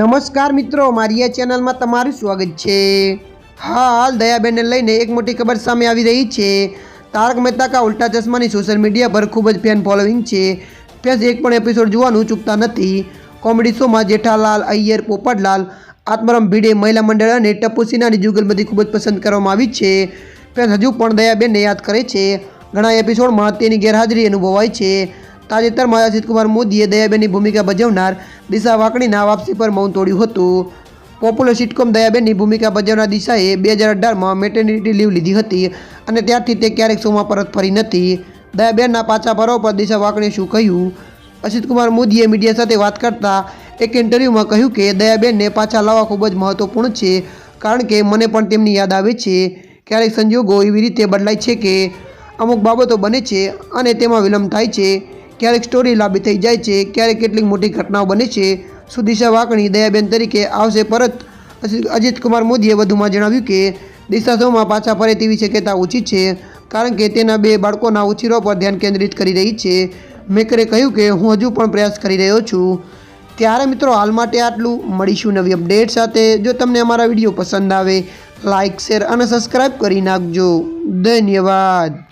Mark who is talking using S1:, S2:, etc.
S1: નમસ્કાર મિત્રો, મારી આ ચેનલમાં તમારું સ્વાગત છે. હાલ દયાબેનને લઈને એક મોટી ખબર સામે આવી રહી છે. તારક મહેતા કા ઉલ્ટા ચશ્માની સોશિયલ મીડિયા પર ખૂબ જ ફેન ફોલોઈંગ છે. ફેન્સ એક પણ એપિસોડ જોવાનું ચૂકતા નથી. કોમેડી શોમાં જેઠાલાલ, અય્યર, પોપટલાલ, આત્મરમ ભીડે, મહિલા મંડળ અને ટપ્પુ સિન્હાની જુગલબંધી ખૂબ જ પસંદ કરવામાં આવી છે. ફેન્સ હજુ પણ દયાબેનને યાદ કરે છે. ઘણા એપિસોડમાં તેની ગેરહાજરી અનુભવાય છે. તાજેતરમાં અજીત કુમાર મોદીએ દયાબેનની ભૂમિકા ભજવનાર દિશા વાકણીના વાપસી પર મૌન તોડ્યું હતું. પોપ્યુલર સિટકોમ દયાબેનની ભૂમિકા ભજવનાર દિશાએ બે હજાર અઢારમાં મેટર્નિટી લીવ લીધી હતી અને ત્યારથી તે ક્યારેક શોમાં પરત ફરી નથી. દયાબેનના પાછા ફરવા પર દિશા વાકણીએ શું કહ્યું? અસિત કુમાર મોદીએ મીડિયા સાથે વાત કરતા એક ઇન્ટરવ્યૂમાં કહ્યું કે દયાબેનને પાછા લાવવા ખૂબ જ મહત્વપૂર્ણ છે, કારણ કે મને પણ તેમની યાદ આવે છે. ક્યારેક સંજોગો એવી રીતે બદલાય છે કે અમુક બાબતો બને છે અને તેમાં વિલંબ થાય છે. ક્યારેક સ્ટોરી લાંબી થઈ જાય છે, ક્યારેક કેટલીક મોટી ઘટનાઓ બને છે. સુદિશા દિશા વાકણી દયાબેન તરીકે આવશે પરત. અજીત કુમાર મોદીએ વધુમાં જણાવ્યું કે, દિશા શોમાં પાછા ફરે તેવી શક્યતા ઓછી છે, કારણ કે તેના બે બાળકોના ઉછીરો પર ધ્યાન કેન્દ્રિત કરી રહી છે. મેકરે કહ્યું કે, હું હજુ પણ પ્રયાસ કરી રહ્યો છું. ત્યારે મિત્રો, હાલ માટે આટલું. મળીશું નવી અપડેટ સાથે. જો તમને અમારા વીડિયો પસંદ આવે લાઇક શેર અને સબસ્ક્રાઈબ કરી નાખજો. ધન્યવાદ.